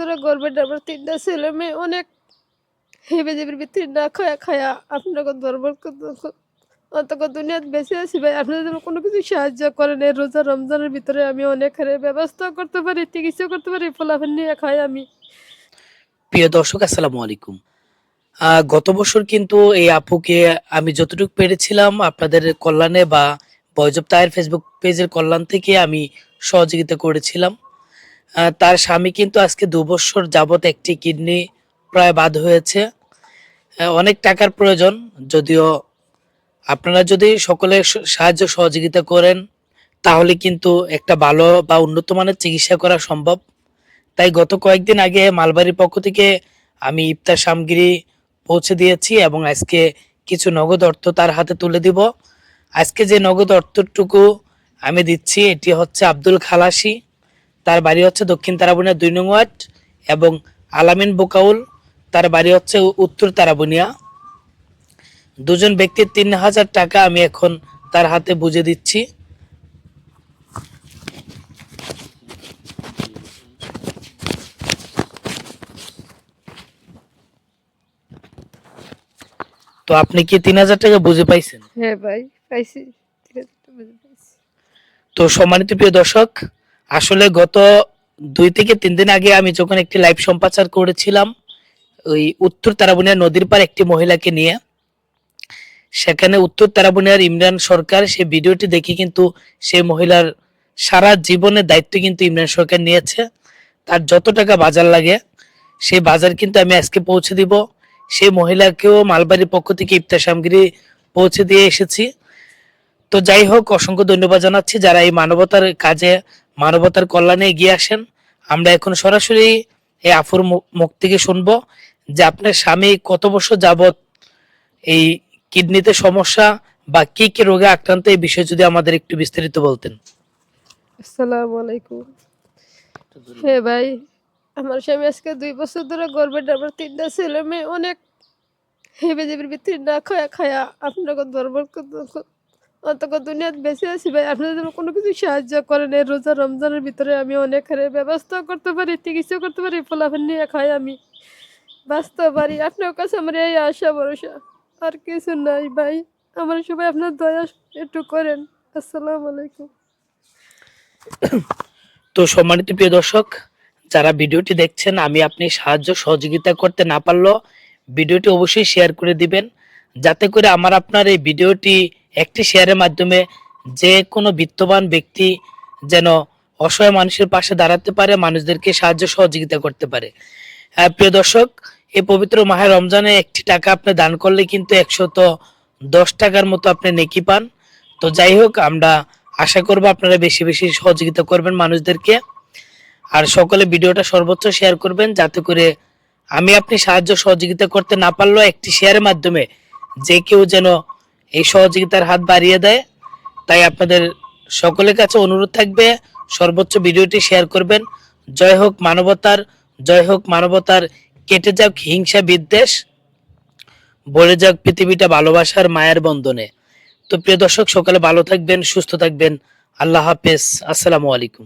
ধরে গর্বের আমার তিনটা ছেলে মেয়ে অনেক হেবে দেবের ভিতরে না খায়া খায়া আপনাকে দরবার অন্তত দুনিয়াত বেঁচে আছি ভাই। আপনাদের কোনো কিছু সাহায্য করেন এই রোজা রমজানের ভিতরে আমি অনেক হারে ব্যবস্থা করতে পারি, চিকিৎসা করতে পারি, ফলাফল নিয়ে খাই আমি। প্রিয় দর্শক, আসসালামু আলাইকুম। গত বছর কিন্তু এই আপুকে আমি যতটুকু পেরেছিলাম আপনাদের কল্যাণে বা বয়জব তায়ের ফেসবুক পেজের কল্যাণ থেকে আমি সহযোগিতা করেছিলাম। তার স্বামী কিন্তু আজকে দু বছর যাবত একটি কিডনি প্রায় বাদ হয়েছে। অনেক টাকার প্রয়োজন, যদিও আপনারা যদি সকলে সাহায্য সহযোগিতা করেন, তাহলে কিন্তু একটা ভালো বা উন্নত মানের চিকিৎসা করা সম্ভব। তাই গত কয়েকদিন আগে মালবাড়ির পক্ষ থেকে আমি ইফতার সামগ্রী পৌঁছে দিয়েছি এবং আজকে কিছু নগদ অর্থ তার হাতে তুলে দিব। আজকে যে নগদ অর্থটুকু আমি দিচ্ছি, এটি হচ্ছে আব্দুল খালাসি। তার বাড়ি হচ্ছে দক্ষিণ তারাবুনিয়া দুই নং ওয়ার্ড এবং আলামিন বোকাউল তার বাড়ি হচ্ছে উত্তর তারাবুনিয়া। দুজন ব্যক্তির তিন হাজার টাকা আমি এখন তার হাতে বুঝে দিচ্ছি। তো আপনি কি তিন হাজার টাকা বুঝে পাইছেন? হ্যাঁ ভাই পাইছি। তো সম্মানিত প্রিয় দর্শক আসলে গত দুই থেকে তিন দিন আগে আমি যখন একটি লাইভ সম্প্রচার করেছিলাম, ওই উত্তর তারাবুনিয়া নদীর পার একটি মহিলাকে নিয়ে, সেখানে উত্তর তারাবুনিয়ার ইমরান সরকার সেই ভিডিওটি দেখে কিন্তু সেই মহিলার সারা জীবনের দায়িত্ব কিন্তু ইমরান সরকার নিয়েছে। তার যত টাকা বাজার লাগে, সেই বাজার কিন্তু আমি আজকে পৌঁছে দিব। সেই মহিলাকেও মালবাড়ির পক্ষ থেকে ইফতার সামগ্রী পৌঁছে দিয়ে এসেছি। তো যাই হোক, অসংখ্য ধন্যবাদ জানাচ্ছি যারা এই মানবতার কাজে মানবতার কল্যাণে এগিয়ে আসেন। আমরা এখন সরাসরি এই আফুর মুখ- থেকে শুনব যে আপনার স্বামী কত বছর যাবত এই কিডনিতে সমস্যা বা কি কি রোগে আক্রান্ত, এই বিষয়ে যদি আমাদের একটু বিস্তারিত বলতেন। আসসালামু আলাইকুম। হ্যাঁ ভাই, আমার স্বামী আজকে দুই বছর ধরে গর্বের আমার তিনটা ছেলে মেয়ে, অনেক হেবে দেবের ভিতরে না খায়া খায়া আপনাকে দরবার অন্তত দুনিয়াত বেঁচে আছি ভাই। আপনাদের কোনো কিছু সাহায্য করেন, এই রোজা রমজানের ভিতরে আমি অনেক হারে ব্যবস্থা করতে পারি চিকিৎসা করতে পারি, ফলাফল নিয়ে খাই আমি। বাঁচতে পারি আপনার কাছে আমার এই আশা, ভরসা। আর কিছু নাই ভাই। আমার সবাই আপনার দয়া একটু করেন। আসসালামু আলাইকুম। তো সম্মানিত প্রিয় দর্শক, যারা ভিডিওটি দেখছেন, আমি আপনি সাহায্য সহযোগিতা করতে না পারলেও ভিডিওটি অবশ্যই শেয়ার করে দিবেন, যাতে করে আমার আপনার এই ভিডিওটি একটি শেয়ারের মাধ্যমে যে কোনো বিত্তবান ব্যক্তি যেন অসহায় মানুষের পাশে দাঁড়াতে পারে, মানুষদেরকে সাহায্য সহযোগিতা করতে পারে। হ্যাঁ প্রিয় দর্শক, এই পবিত্র মাহে রমজানে একটি টাকা আপনি দান করলে কিন্তু একশত দশ টাকার মতো আপনি নেকি পান। তো যাই হোক, আমরা আশা করব আপনারা বেশি বেশি সহযোগিতা করবেন মানুষদেরকে। আর সকলে ভিডিওটা সর্বোচ্চ শেয়ার করবেন, যাতে করে আমি আপনি সাহায্য সহযোগিতা করতে না পারলেও একটি শেয়ারের মাধ্যমে যে কেউ যেন এই সহযোগিতার হাত বাড়িয়ে দেয়। তাই আপনাদের সকলের কাছে অনুরোধ থাকবে, সর্বোচ্চ ভিডিওটি শেয়ার করবেন। জয় হোক মানবতার, জয় হোক মানবতার, কেটে যাক হিংসা বিদ্বেষ বলে যাক পৃথিবীটা ভালোবাসার মায়ের বন্ধনে তো প্রিয় দর্শক, সকালে ভালো থাকবেন, সুস্থ থাকবেন। আল্লাহ হাফেজ। আসসালামু আলাইকুম।